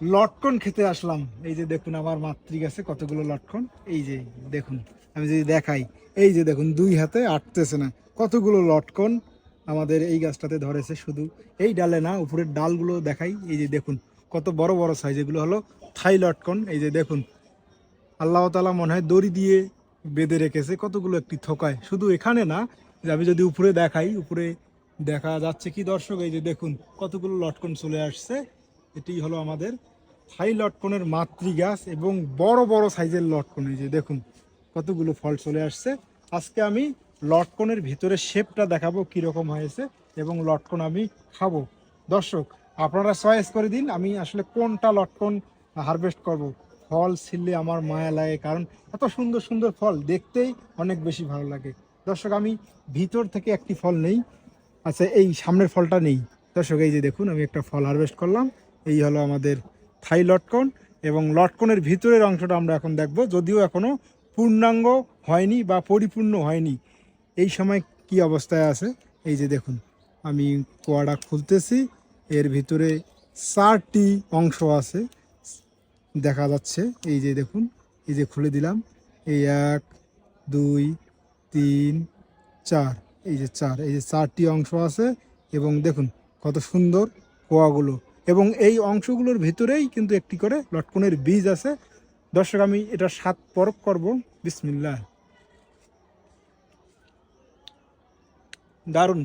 লটকন খেতে আসলাম। এই যে দেখুন আমার মাতৃ গাছে, কতগুলো লটকন। এই যে দেখুন, আমি যদি দেখাই, এই যে দেখুন, দুই হাতে আটতেছে না। কতগুলো লটকন আমাদের এই গাছটাতে ধরেছে শুধু। এই ডালে না, উপরের ডালগুলো দেখাই। এই যে দেখুন, কত বড় বড় সাইজ এগুলো হলো থাই লটকন। এই যে দেখুন, আল্লাহ তালা মনে হয় দড়ি দিয়ে বেঁধে রেখেছে কতগুলো একটি থোকায়। শুধু এখানে না, যে আমি যদি উপরে দেখাই, উপরে দেখা যাচ্ছে কি দর্শক? এই যে দেখুন, কতগুলো লটকন চলে আসছে। এটি হলো আমাদের থাই লটকনের মাতৃ গাছ এবং বড় বড় সাইজের লটকন। এই যে দেখুন, কতগুলো ফল চলে আসছে। আজকে আমি লটকনের ভিতরে শেপটা দেখাবো কীরকম হয়েছে এবং লটকন আমি খাব। দর্শক, আপনারা চয়েস করে দিন, আমি আসলে কোনটা লটকন হারভেস্ট করব। ফল ছিললে আমার মায়া লাগে, কারণ এত সুন্দর সুন্দর ফল দেখতেই অনেক বেশি ভালো লাগে। দর্শক, আমি ভিতর থেকে একটি ফল নেই আচ্ছা এই সামনের ফলটা নেই। দর্শক, এই যে দেখুন, আমি একটা ফল হারভেস্ট করলাম। এই হলো আমাদের থাই লটকন এবং লটকনের ভিতরের অংশটা আমরা এখন দেখব। যদিও এখনও পূর্ণাঙ্গ হয়নি বা পরিপূর্ণ হয়নি। এই সময় কি অবস্থায় আছে? এই যে দেখুন, আমি কোয়াটা খুলতেছি। এর ভিতরে চারটি অংশ আছে। দেখা যাচ্ছে, এই যে দেখুন, এই যে খুলে দিলাম। এই এক, দুই, তিন, চার। এই যে চার, এই যে চারটি অংশ আছে এবং দেখুন কত সুন্দর কোয়াগুলো। এবং এই অংশগুলোর ভিতরেই কিন্তু একটি করে লটকনের বীজ আছে। দর্শক, আমি এটা সাত পরক করব। বিসমিল্লা দারুণ।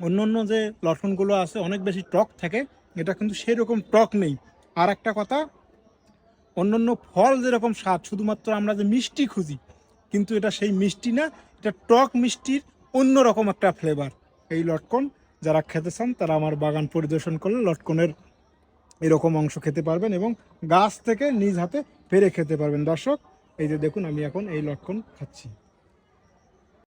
অন্য অন্য যে লটকনগুলো আছে, অনেক বেশি টক থাকে। এটা কিন্তু সেই রকম টক নেই। আর একটা কথা অন্যান্য ফল যেরকম স্বাদ, শুধুমাত্র আমরা যে মিষ্টি খুঁজি, কিন্তু এটা সেই মিষ্টি না, এটা টক মিষ্টির অন্যরকম একটা ফ্লেভার এই লটকন যারা খেতে চান, তারা আমার বাগান পরিদর্শন করলে লটকনের এরকম অংশ খেতে পারবেন এবং গাছ থেকে নিজ হাতে পেরে খেতে পারবেন। দর্শক, এই যে দেখুন, আমি এখন এই লটকন খাচ্ছি।